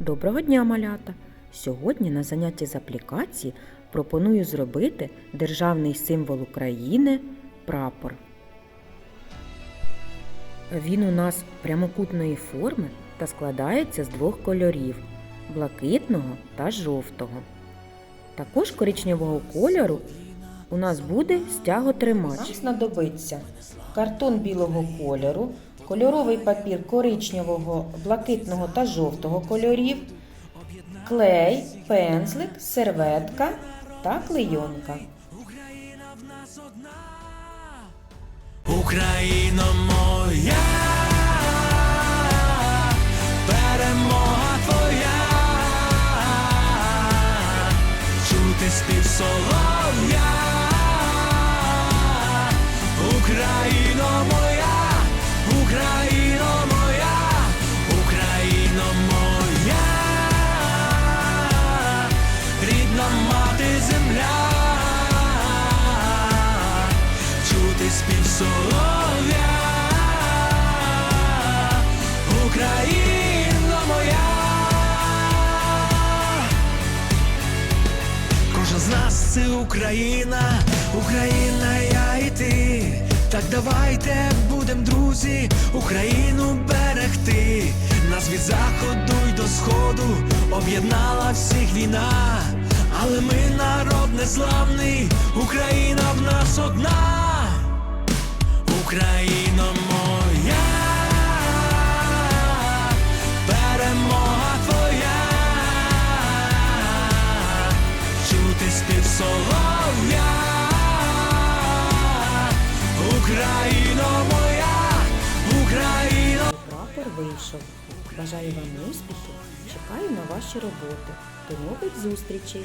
Доброго дня, малята! Сьогодні на занятті з аплікації пропоную зробити державний символ України прапор. Він у нас прямокутної форми та складається з двох кольорів блакитного та жовтого. Також коричневого кольору у нас буде стяготримач. Нам знадобиться картон білого кольору, кольоровий папір коричневого, блакитного та жовтого кольорів, клей, пензлик, серветка та клейонка. Україно моя, перемога твоя, чути спів солов'я, спів солов'я, Україна моя, кожен з нас це Україна, Україна, я і ти. Так давайте будем, друзі, Україну берегти. Нас від заходу й до сходу об'єднала всіх війна. Але ми народ незламний, солов'я, Україно моя, Україно. Прапор вийшов. Бажаю вам успіхів. Чекаю на ваші роботи. До нових зустрічей!